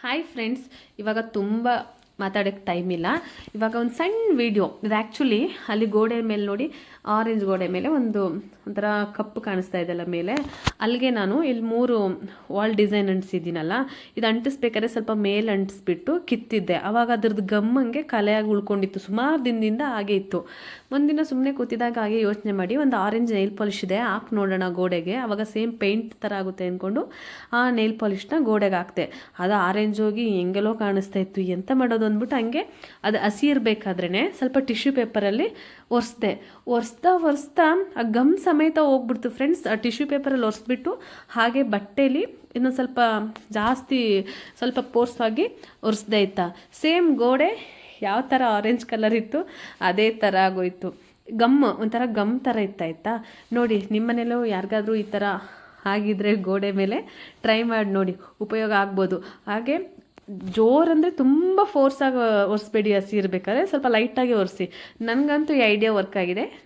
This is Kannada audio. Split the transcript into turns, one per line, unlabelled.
ಹಾಯ್ ಫ್ರೆಂಡ್ಸ್ ಇವಾಗ ತುಂಬ ಮಾತಾಡೋಕ್ಕೆ ಟೈಮ್ ಇಲ್ಲ. ಇವಾಗ ಒಂದು ಸಣ್ಣ ವಿಡಿಯೋ ಇದು ಆ್ಯಕ್ಚುಲಿ ಅಲ್ಲಿ ಗೋಡೆ ಮೇಲೆ ನೋಡಿ ಆರೆಂಜ್ ಗೋಡೆ ಮೇಲೆ ಒಂದು ಒಂಥರ ಕಪ್ಪು ಕಾಣಿಸ್ತಾ ಇದೆಯಲ್ಲ ಮೇಲೆ. ಅಲ್ಲಿಗೆ ನಾನು ಇಲ್ಲಿ ಮೂರು ವಾಲ್ ಡಿಸೈನ್ ಅಂಟಿಸಿದ್ದೀನಲ್ಲ ಇದು ಅಂಟಿಸ್ಬೇಕಾದ್ರೆ ಸ್ವಲ್ಪ ಮೇಲೆ ಅಂಟಿಸ್ಬಿಟ್ಟು ಕಿತ್ತಿದ್ದೆ. ಅವಾಗ ಅದ್ರದ್ದು ಗಮ್ಮಂಗೆ ಕಲೆಯಾಗಿ ಉಳ್ಕೊಂಡಿತ್ತು. ಸುಮಾರು ದಿನದಿಂದ ಹಾಗೆ ಇತ್ತು. ಒಂದಿನ ಸುಮ್ಮನೆ ಕೂತಿದಾಗ ಹಾಗೆ ಯೋಚನೆ ಮಾಡಿ ಒಂದು ಆರೆಂಜ್ ನೈಲ್ ಪಾಲಿಶ್ ಇದೆ, ಹಾಕಿ ನೋಡೋಣ ಗೋಡೆಗೆ. ಆವಾಗ ಸೇಮ್ ಪೇಂಟ್ ಥರ ಆಗುತ್ತೆ ಅಂದ್ಕೊಂಡು ಆ ನೈಲ್ ಪಾಲಿಶ್ನ ಗೋಡೆಗೆ ಹಾಕ್ತೆ ಅದು ಆರೆಂಜ್ ಹೋಗಿ ಹೆಂಗೆಲ್ಲೋ ಕಾಣಿಸ್ತಾ ಇತ್ತು. ಎಂತ ಮಾಡೋದು ಅಂದ್ಬಿಟ್ಟು ಹಂಗೆ ಅದು ಹಸಿ ಇರಬೇಕಾದ್ರೇ ಸ್ವಲ್ಪ ಟಿಶ್ಯೂ ಪೇಪರಲ್ಲಿ ಒರೆಸ್ದೆ. ಒರೆಸ್ತಾ ಒರೆಸ್ತಾ ಆ ಗಮ್ ಸಮೇತ ಹೋಗ್ಬಿಡ್ತು ಫ್ರೆಂಡ್ಸ್. ಆ ಟಿಶ್ಯೂ ಪೇಪರಲ್ಲಿ ಒರೆಸ್ಬಿಟ್ಟು ಹಾಗೆ ಬಟ್ಟೆಲಿ ಇನ್ನೊಂದು ಸ್ವಲ್ಪ ಜಾಸ್ತಿ ಸ್ವಲ್ಪ ಪೋರ್ಸಾಗಿ ಒರೆಸ್ದೆ ಆಯ್ತಾ. ಸೇಮ್ ಗೋಡೆ ಯಾವ ಥರ ಆರೆಂಜ್ ಕಲರ್ ಇತ್ತು ಅದೇ ಥರ ಆಗೋಯ್ತು. ಗಮ್ ಒಂಥರ ಗಮ್ ಥರ ಇತ್ತಾಯ್ತಾ ನೋಡಿ ನಿಮ್ಮನೇಲೂ ಯಾರಿಗಾದ್ರೂ ಈ ಥರ ಆಗಿದ್ರೆ ಗೋಡೆ ಮೇಲೆ ಟ್ರೈ ಮಾಡಿ ನೋಡಿ. ಉಪಯೋಗ ಆಗ್ಬೋದು. ಹಾಗೆ ಜೋರಂದರೆ ತುಂಬ ಫೋರ್ಸಾಗಿ ಒರೆಸ್ಬೇಡಿ ಹಸಿ ಇರಬೇಕಾದ್ರೆ ಸ್ವಲ್ಪ ಲೈಟಾಗಿ ಒರೆಸಿ. ನನಗಂತೂ ಈ ಐಡಿಯಾ ವರ್ಕ್ ಆಗಿದೆ.